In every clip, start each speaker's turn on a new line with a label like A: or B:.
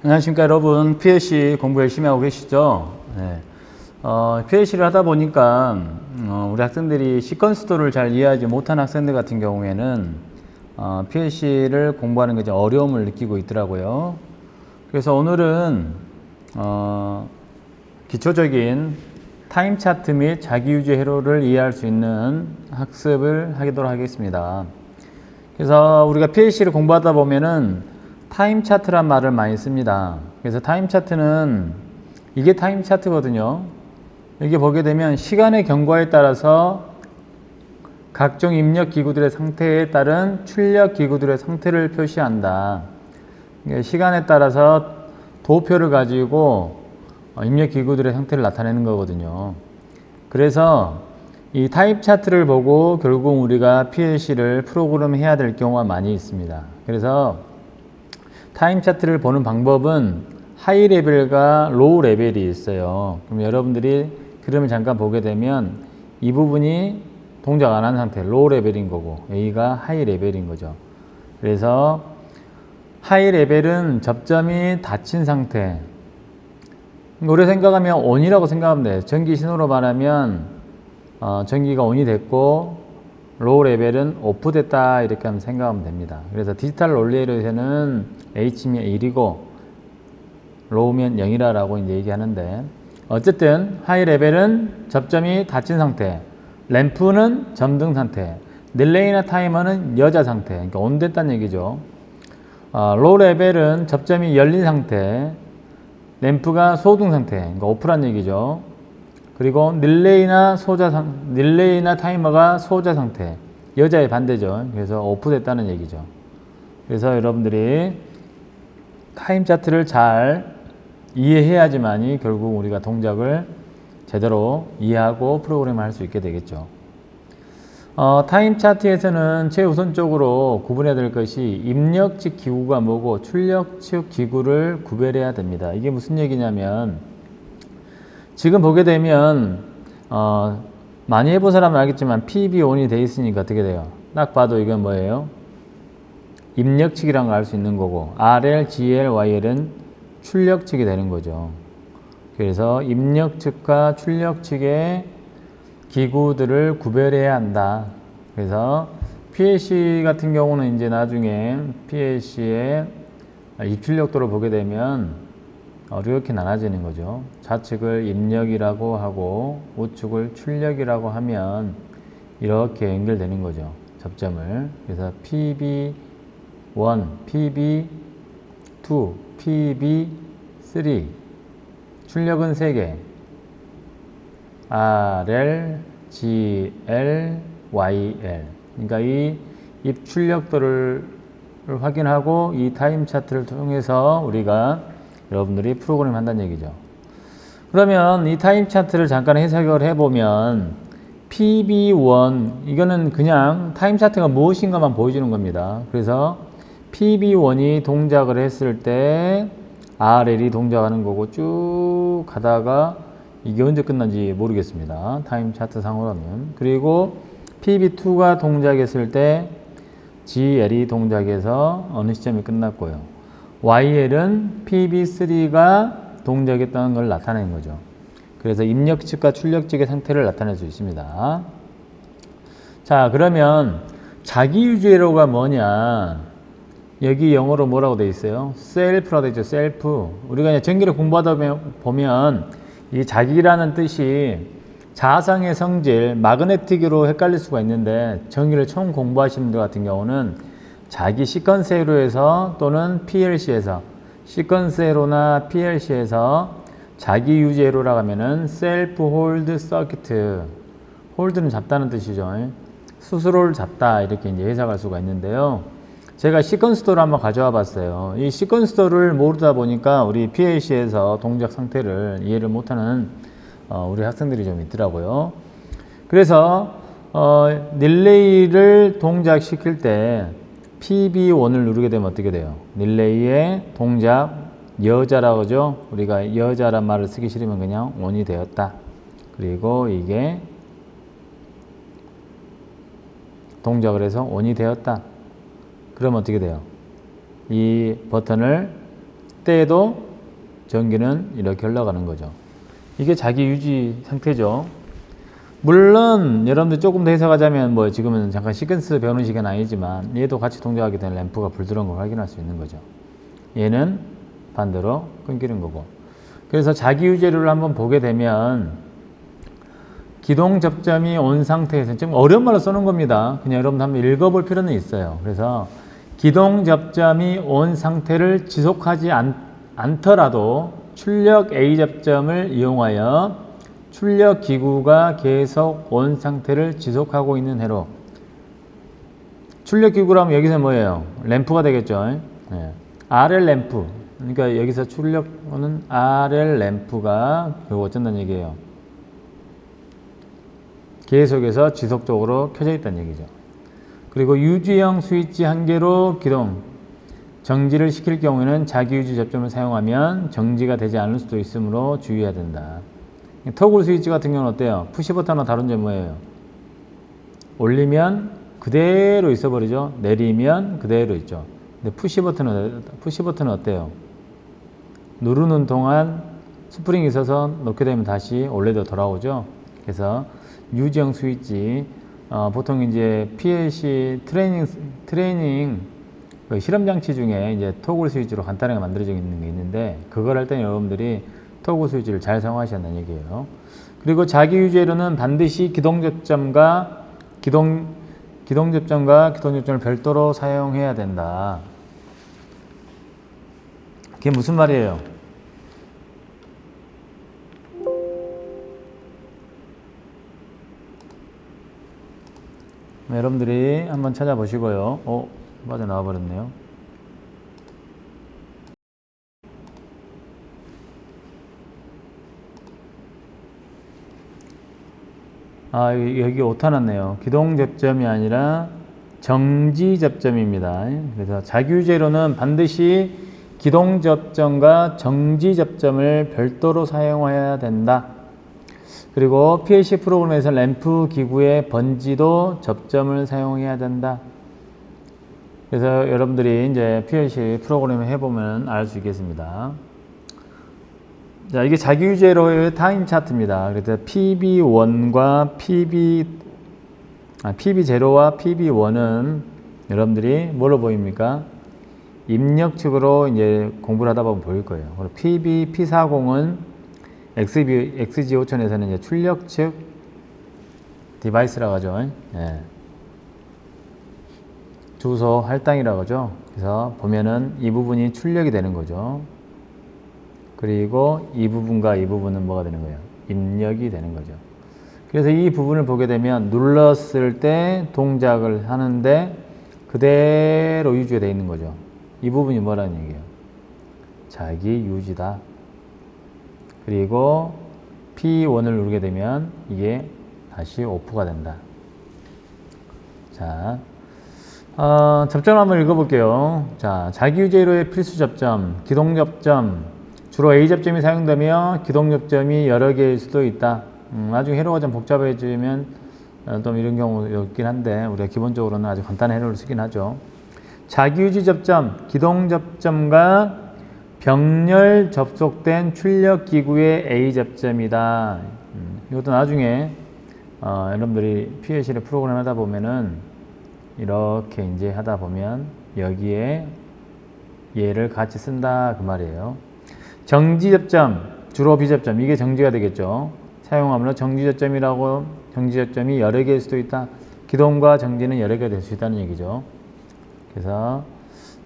A: 안녕하십니까 여러분 PLC 공부 열심히 하고 계시죠? 네. 어, PLC를 하다 보니까 어, 우리 학생들이 시퀀스도를 잘 이해하지 못한 학생들 같은 경우에는 어, PLC를 공부하는 게좀 어려움을 느끼고 있더라고요. 그래서 오늘은 어, 기초적인 타임 차트 및 자기유지 회로를 이해할 수 있는 학습을 하도록 하겠습니다. 그래서 우리가 PLC를 공부하다 보면은 타임 차트란 말을 많이 씁니다. 그래서 타임 차트는 이게 타임 차트거든요. 이게 보게 되면 시간의 경과에 따라서 각종 입력 기구들의 상태에 따른 출력 기구들의 상태를 표시한다. 이게 시간에 따라서 도표를 가지고 어, 입력 기구들의 상태를 나타내는 거거든요. 그래서 이 타입 차트를 보고 결국 우리가 PLC를 프로그램 해야 될 경우가 많이 있습니다. 그래서 타임 차트를 보는 방법은 하이 레벨과 로우 레벨이 있어요. 그럼 여러분들이 그림을 잠깐 보게 되면 이 부분이 동작 안 한 상태, 로우 레벨인 거고 여기가 하이 레벨인 거죠. 그래서 하이 레벨은 접점이 닫힌 상태. 우리 생각하면 ON이라고 생각하면 돼요. 전기 신호로 말하면 어, 전기가 ON이 됐고 로우 레벨은 오프 됐다 이렇게 하면 생각하면 됩니다. 그래서 디지털 논리에서는 H면 1이고 로우면 0이라고 이제 얘기하는데 어쨌든 하이 레벨은 접점이 닫힌 상태, 램프는 점등 상태, 릴레이나 타이머는 여자 상태, 그러니까 온 됐다는 얘기죠. 어, 로우 레벨은 접점이 열린 상태, 램프가 소등 상태, 그러니까 오프란 얘기죠. 그리고 릴레이나 소자 상, 릴레이나 타이머가 소자 상태, 여자의 반대죠. 그래서 오프됐다는 얘기죠. 그래서 여러분들이 타임 차트를 잘 이해해야지만이 결국 우리가 동작을 제대로 이해하고 프로그램을 할 수 있게 되겠죠. 어, 타임 차트에서는 최우선적으로 구분해야 될 것이 입력 측 기구가 뭐고 출력 측 기구를 구별해야 됩니다. 이게 무슨 얘기냐면 지금 보게 되면 어, 많이 해본 사람은 알겠지만 PB ON이 돼 있으니까 어떻게 돼요? 딱 봐도 이건 뭐예요? 입력 측이라는 걸알 수 있는 거고 RL, GL, YL은 출력 측이 되는 거죠. 그래서 입력 측과 출력 측의 기구들을 구별해야 한다. 그래서 PLC 같은 경우는 이제 나중에 PLC의 입출력도를 보게 되면 이렇게 나눠지는 거죠. 좌측을 입력이라고 하고 우측을 출력이라고 하면 이렇게 연결되는 거죠. 접점을. 그래서 PB1, PB2, PB3 출력은 3개 RL, GL, YL 그러니까 이 입출력도를 확인하고 이 타임 차트를 통해서 우리가 여러분들이 프로그램 한다는 얘기죠. 그러면 이 타임 차트를 잠깐 해석을 해보면 PB1 이거는 그냥 타임 차트가 무엇인가만 보여주는 겁니다. 그래서 PB1이 동작을 했을 때 RL이 동작하는 거고 쭉 가다가 이게 언제 끝난지 모르겠습니다. 타임 차트 상으로는. 그리고 PB2가 동작했을 때 GL이 동작해서 어느 시점이 끝났고요. YL은 PB3가 동작했다는 걸 나타내는 거죠. 그래서 입력 측과 출력 측의 상태를 나타낼 수 있습니다. 자, 그러면 자기 유지회로가 뭐냐? 여기 영어로 뭐라고 돼 있어요? 셀프라고 돼 있죠. 셀프. 우리가 이제 전기를 공부하다 보면 이 자기라는 뜻이 자상의 성질, 마그네틱으로 헷갈릴 수가 있는데 전기를 처음 공부하시는 분들 같은 경우는 자기 시퀀스회로에서 또는 PLC에서 시퀀스회로나 PLC에서 자기 유지회로라고 하면은 셀프 홀드 서키트 홀드는 잡다는 뜻이죠. 스스로를 잡다 이렇게 이제 해석할 수가 있는데요. 제가 시퀀스도를 한번 가져와 봤어요. 이 시퀀스도를 모르다 보니까 우리 PLC에서 동작 상태를 이해를 못하는 어, 우리 학생들이 좀 있더라고요. 그래서 어, 릴레이를 동작시킬 때 PB1을 누르게 되면 어떻게 돼요? 릴레이의 동작 여자라고 하죠. 우리가 여자란 말을 쓰기 싫으면 그냥 on이 되었다. 그리고 이게 동작을 해서 on이 되었다. 그럼 어떻게 돼요? 이 버튼을 때에도 전기는 이렇게 흘러가는 거죠. 이게 자기 유지 상태죠. 물론 여러분들 조금 더 해석하자면 뭐 지금은 잠깐 시퀀스 배우는 시간 아니지만 얘도 같이 동작하게 되는 램프가 불 들어온 걸 확인할 수 있는 거죠. 얘는 반대로 끊기는 거고. 그래서 자기 유제를 한번 보게 되면 기동 접점이 온 상태에서 좀 어려운 말로 써놓은 겁니다. 그냥 여러분 한번 읽어볼 필요는 있어요. 그래서 기동 접점이 온 상태를 지속하지 않, 않더라도 출력 A 접점을 이용하여 출력 기구가 계속 온 상태를 지속하고 있는 해로 출력 기구라면 여기서 뭐예요? 램프가 되겠죠. 네. RL 램프. 그러니까 여기서 출력은 RL 램프가 결국 어쩐다는 얘기예요. 계속해서 지속적으로 켜져 있다는 얘기죠. 그리고 유지형 스위치 한 개로 기동, 정지를 시킬 경우에는 자기 유지 접점을 사용하면 정지가 되지 않을 수도 있으므로 주의해야 된다. 터글 스위치 같은 경우는 어때요? 푸시 버튼과 다른 점이 뭐예요? 올리면 그대로 있어 버리죠. 내리면 그대로 있죠. 근데 푸시 버튼은 푸시 버튼은 어때요? 누르는 동안 스프링이 있어서 놓게 되면 다시 원래대로 돌아오죠. 그래서 유지형 스위치 어, 보통 이제 PLC 트레이닝 트레이닝 그 실험 장치 중에 이제 토글 스위치로 간단하게 만들어져 있는 게 있는데 그걸 할 때는 여러분들이 토글 스위치를 잘 사용하셔야 한다는 얘기예요. 그리고 자기 유지로는 반드시 기동 접점과 기동 기동 접점과 기동 접점을 별도로 사용해야 된다. 그게 무슨 말이에요? 네, 여러분들이 한번 찾아보시고요. 어, 빠져나와 버렸네요. 아, 여기, 여기 오타 났네요. 기동 접점이 아니라 정지 접점입니다. 그래서 자규제로는 반드시 기동 접점과 정지 접점을 별도로 사용해야 된다. 그리고 PLC 프로그램에서 램프 기구의 번지도 접점을 사용해야 된다. 그래서 여러분들이 이제 PLC 프로그램을 해보면 알 수 있겠습니다. 자, 이게 자기유제로의 타임 차트입니다. 그래서 PB1과 PB, 아, PB0와 PB1은 여러분들이 뭘로 보입니까? 입력 측으로 이제 공부를 하다 보면 보일 거예요. 그리고 PB, P40은 XB, XG5000에서는 이제 출력 측 디바이스라고 하죠. 예. 주소 할당이라고 하죠. 그래서 보면은 이 부분이 출력이 되는 거죠. 그리고 이 부분과 이 부분은 뭐가 되는 거예요? 입력이 되는 거죠. 그래서 이 부분을 보게 되면 눌렀을 때 동작을 하는데 그대로 유지가 되어 있는 거죠. 이 부분이 뭐라는 얘기예요? 자기 유지다. 그리고 P1을 누르게 되면 이게 다시 오프가 된다. 자, 어, 접점 한번 읽어볼게요. 자, 자기유제로의 필수 접점, 기동 접점, 주로 A 접점이 사용되며 기동 접점이 여러 개일 수도 있다. 음, 나중에 회로가 좀 복잡해지면 어, 또 이런 경우 있긴 한데 우리가 기본적으로는 아주 간단한 회로를 쓰긴 하죠. 자기유지 접점, 기동 접점과 병렬 접속된 출력 기구의 A 접점이다. 음, 이것도 나중에 어, 여러분들이 PLC를 프로그램 하다 보면은 이렇게 이제 하다 보면 여기에 얘를 같이 쓴다 그 말이에요. 정지 접점, 주로 비접점 이게 정지가 되겠죠. 사용하면 정지 접점이라고 정지 접점이 여러 개일 수도 있다. 기동과 정지는 여러 개가 될 수 있다는 얘기죠. 그래서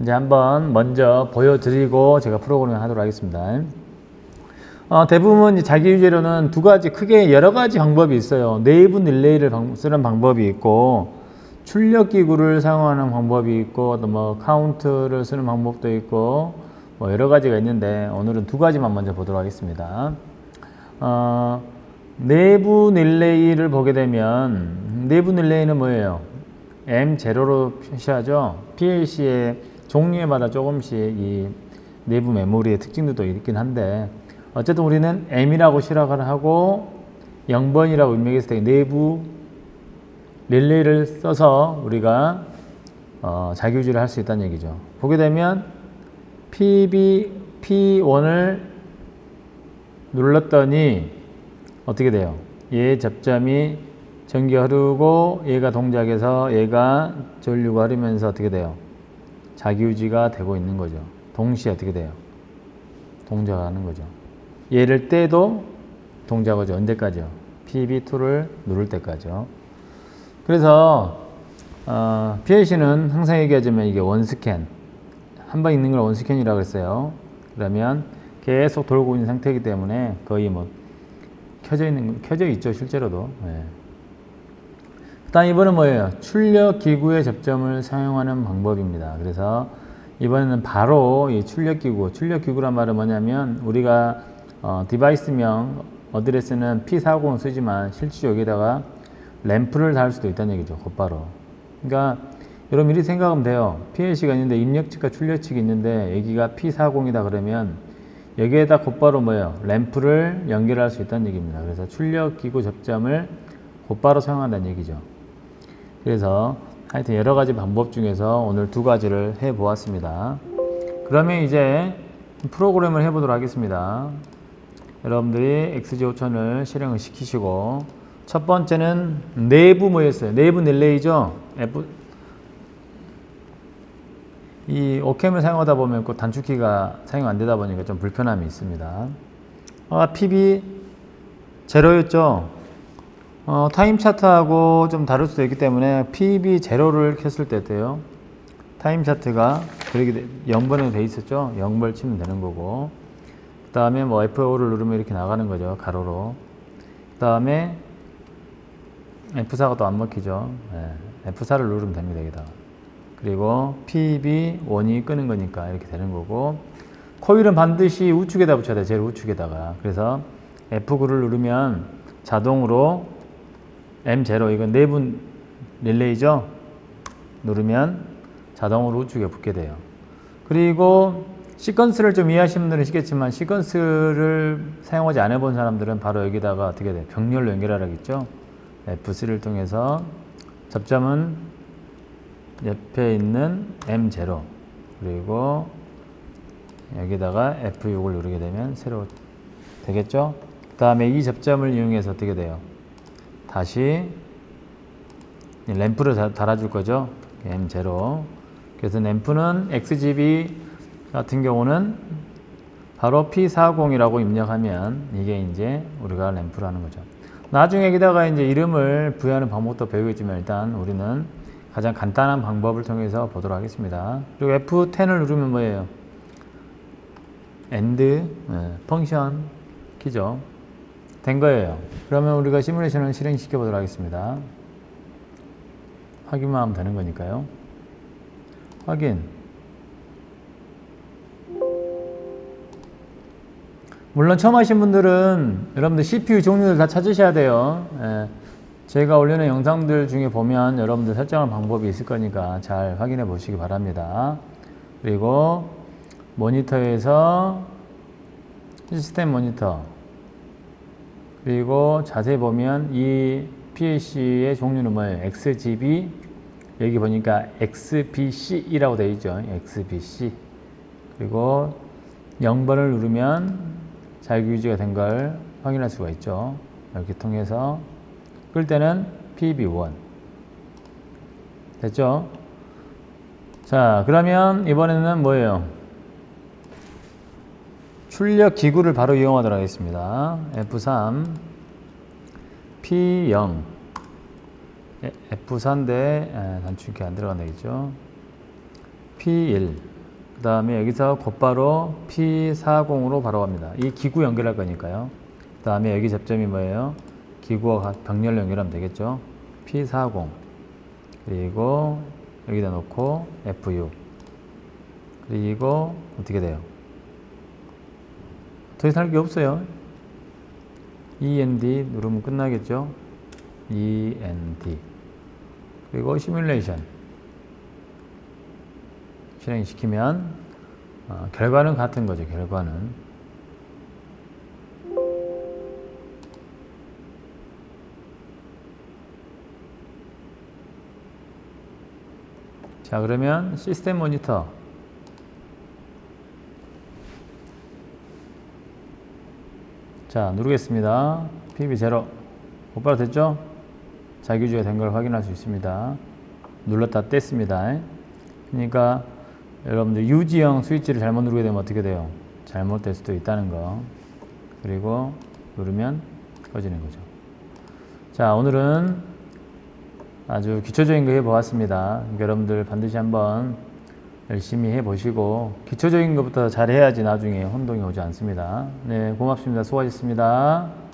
A: 이제 한번 먼저 보여드리고 제가 프로그램을 하도록 하겠습니다. 어, 대부분 자기 유제로는 두 가지 크게 여러 가지 방법이 있어요. 내부 릴레이를 방, 쓰는 방법이 있고 출력 기구를 사용하는 방법이 있고 또 뭐 카운트를 쓰는 방법도 있고 뭐 여러 가지가 있는데 오늘은 두 가지만 먼저 보도록 하겠습니다. 어, 내부 릴레이를 보게 되면 내부 릴레이는 뭐예요? M0로 표시하죠. PLC의 종류에마다 조금씩 이 내부 메모리의 특징들도 있긴 한데 어쨌든 우리는 M이라고 시작을 하고 0번이라고 입력했을 때 내부 릴레이를 써서 우리가 어, 자기유지를 할 수 있다는 얘기죠. 보게 되면 PB, P1을 눌렀더니 어떻게 돼요? 얘 접점이 전기 흐르고 얘가 동작해서 얘가 전류가 흐르면서 어떻게 돼요? 자기유지가 되고 있는 거죠. 동시에 어떻게 돼요? 동작하는 거죠. 얘를 떼도 동작하죠. 언제까지요? PB2를 누를 때까지요. 그래서 어, PLC는 항상 얘기하자면 이게 원스캔 한 번 있는 걸 원스캔이라고 했어요. 그러면 계속 돌고 있는 상태이기 때문에 거의 뭐 켜져 있는 켜져 있죠 실제로도. 예. 그다음 이번은 뭐예요? 출력 기구의 접점을 사용하는 방법입니다. 그래서 이번에는 바로 이 출력 기구, 출력 기구란 말은 뭐냐면 우리가 어, 디바이스명 어드레스는 P40을 쓰지만 실제 여기다가 램프를 달 수도 있다는 얘기죠. 곧바로. 그러니까 여러분 미리 생각하면 돼요. PLC가 있는데 입력치과 출력치가 있는데 여기가 P40이다 그러면 여기에다 곧바로 뭐예요? 램프를 연결할 수 있다는 얘기입니다. 그래서 출력 기구 접점을 곧바로 사용한다는 얘기죠. 그래서 하여튼 여러 가지 방법 중에서 오늘 두 가지를 해 보았습니다. 그러면 이제 프로그램을 해 보도록 하겠습니다. 여러분들이 XG5000을 실행을 시키시고 첫 번째는 내부 뭐였어요? 내부 릴레이죠? 이 오캠을 사용하다 보면 그 단축키가 사용 안 되다 보니까 좀 불편함이 있습니다. 아, PB 제로였죠? 어, 타임 차트하고 좀 다를 수도 있기 때문에 PB 제로를 켰을 때 돼요. 타임 차트가 그렇게 0번에 돼 있었죠? 0번 치면 되는 거고. 그 다음에 뭐 F5를 누르면 이렇게 나가는 거죠. 가로로. 그 다음에 F4가 또 안 먹히죠. 네. F4를 누르면 됩니다. 여기다가. 그리고 PB1이 끄는 거니까 이렇게 되는 거고 코일은 반드시 우측에다 붙여야 돼 제일 우측에다가. 그래서 F9를 누르면 자동으로 M0 이건 내분 릴레이죠? 누르면 자동으로 우측에 붙게 돼요. 그리고 시퀀스를 좀 이해하시는 분들은 아시겠지만 시퀀스를 사용하지 않아 본 사람들은 바로 여기다가 어떻게 돼? 병렬로 연결하라겠죠? F3를 통해서. 접점은 옆에 있는 M0 그리고 여기다가 F6을 누르게 되면 새로 되겠죠? 그 다음에 이 접점을 이용해서 어떻게 돼요? 다시 램프를 다- 달아줄 거죠? M0 그래서 램프는 XGB 같은 경우는 바로 P40이라고 입력하면 이게 이제 우리가 램프라는 거죠. 나중에 여기다가 이제 이름을 부여하는 방법도 배우겠지만 일단 우리는 가장 간단한 방법을 통해서 보도록 하겠습니다. 그리고 F10을 누르면 뭐예요? end 펑션 키죠. 된 거예요. 그러면 우리가 시뮬레이션을 실행시켜 보도록 하겠습니다. 확인만 하면 되는 거니까요. 확인. 물론 처음 하신 분들은 여러분들 CPU 종류를 다 찾으셔야 돼요. 예. 제가 올리는 영상들 중에 보면 여러분들 설정할 방법이 있을 거니까 잘 확인해 보시기 바랍니다. 그리고 모니터에서 시스템 모니터 그리고 자세히 보면 이 PLC의 종류는? XGB 여기 보니까 XBC이라고 되어 있죠. XBC 그리고 0번을 누르면 자유유지가 된 걸 확인할 수가 있죠. 이렇게 통해서 끌 때는 PB1 됐죠? 자 그러면 이번에는 뭐예요? 출력 기구를 바로 이용하도록 하겠습니다. F3 P0 F4인데 단축키 안 들어간다 겠죠 P1 그 다음에 여기서 곧바로 P40으로 바로 갑니다. 이 기구 연결할 거니까요. 그 다음에 여기 접점이 뭐예요? 기구와 병렬 연결하면 되겠죠. P40 그리고 여기다 놓고 F6 그리고 어떻게 돼요? 더 이상 할 게 없어요. END 누르면 끝나겠죠. END 그리고 시뮬레이션 실행시키면 어, 결과는 같은 거죠. 결과는 자 그러면 시스템 모니터 자, 누르겠습니다. PB 제로. 곧바로 됐죠? 자기주가 된 걸 확인할 수 있습니다. 눌렀다 뗐습니다. 그러니까 여러분들 유지형 스위치를 잘못 누르게 되면 어떻게 돼요? 잘못될 수도 있다는 거. 그리고 누르면 꺼지는 거죠. 자, 오늘은 아주 기초적인 거 해보았습니다. 그러니까 여러분들 반드시 한번 열심히 해보시고 기초적인 것부터 잘 해야지 나중에 혼동이 오지 않습니다. 네, 고맙습니다. 수고하셨습니다.